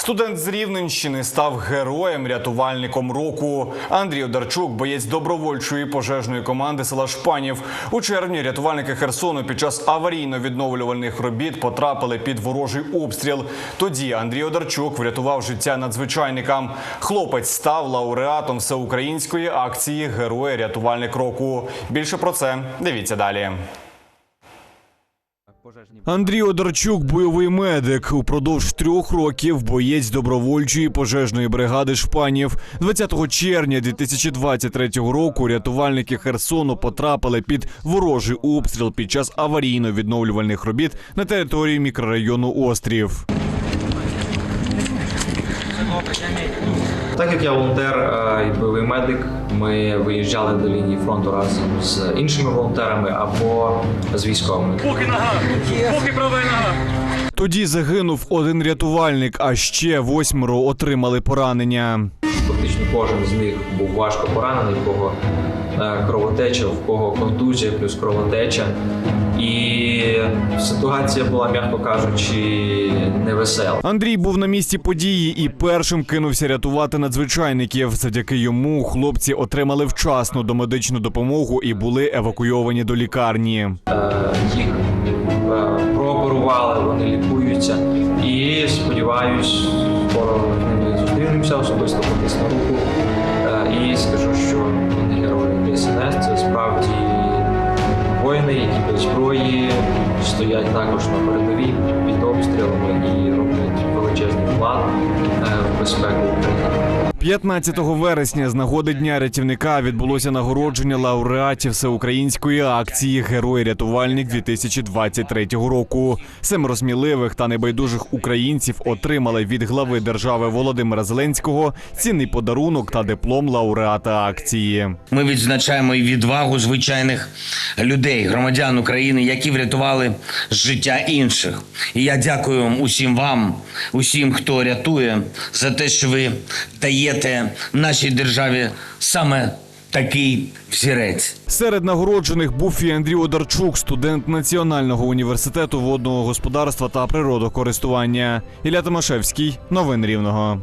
Студент з Рівненщини став героєм рятувальником року. Андрій Одарчук, боєць добровольчої пожежної команди села Шпанів. У червні рятувальники Херсону під час аварійно-відновлювальних робіт потрапили під ворожий обстріл. Тоді Андрій Одарчук врятував життя надзвичайникам. Хлопець став лауреатом всеукраїнської акції Герой рятувальник року. Більше про це дивіться далі. Андрій Одарчук, бойовий медик. Упродовж трьох років боєць добровольчої пожежної бригади Шпанів. 20 червня 2023 року рятувальники Херсону потрапили під ворожий обстріл під час аварійно-відновлювальних робіт на території мікрорайону Острів. Так як я волонтер е, і бойовий медик, ми виїжджали до лінії фронту разом з іншими волонтерами або з військовими. Поки нога! Поки права нога! Тоді загинув один рятувальник, а ще восьмеро отримали поранення. Фактично кожен з них був важко поранений, в кого е, кровотеча, в кого контузія плюс кровотеча. І ситуація була, м'яко кажучи, невесела. Андрій був на місці події і першим кинувся рятувати надзвичайників. Завдяки йому хлопці отримали вчасну домедичну допомогу і були евакуйовані до лікарні. Е, Їх е, прооперували, вони лікуються. Сподіваюсь, скоро з ними зустрінемося, особисто потисну руку. Е, І скажу, що вони герої ДСНС. Це справді воїни, які без зброї стоять також на передовій під обстрілами і роблять величезний вклад е, в безпеку України. 15 вересня з нагоди дня рятівника відбулося нагородження лауреатів всеукраїнської акції Герой рятувальник 2023 року. Семеро сміливих та небайдужих українців отримали від глави держави Володимира Зеленського цінний подарунок та диплом лауреата акції. Ми відзначаємо і відвагу звичайних людей, громадян України, які врятували життя інших. І я дякую усім вам, усім, хто рятує, за те, що ви даєте нашій державі саме такий взірець. Серед нагороджених був і Андрій Одарчук, студент Національного університету водного господарства та природокористування. Ілля Томашевський, новин Рівного.